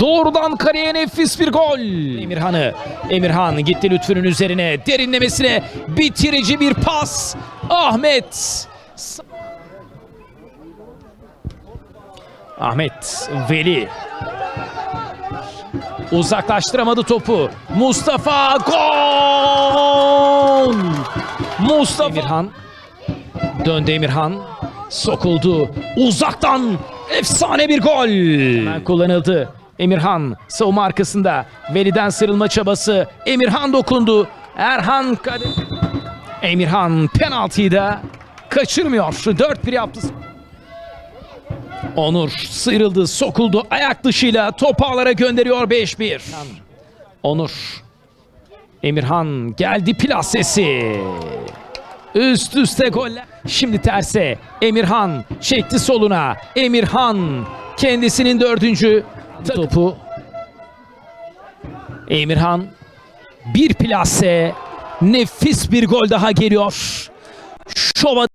Doğrudan kareye nefis bir gol. Emirhan'ı. Emirhan gitti Lütfü'nün üzerine. Derinlemesine bitirici bir pas. Ahmet. Ahmet Veli. Uzaklaştıramadı topu. Mustafa gol! Mustafa Emirhan döndü Emirhan sokuldu uzaktan efsane bir gol. Hemen kullanıldı. Emirhan savunma arkasında Veli'den sıyrılma çabası. Emirhan dokundu. Erhan kale... Emirhan penaltıyı da kaçırmıyor. 4-1 yaptı. Onur sıyrıldı, sokuldu ayak dışıyla top gönderiyor 5-1. Onur. Emirhan geldi plasesi. Üst üste goller. Şimdi terse. Emirhan çekti soluna. Emirhan kendisinin dördüncü topu. Emirhan bir plase. Nefis bir gol daha geliyor. Şova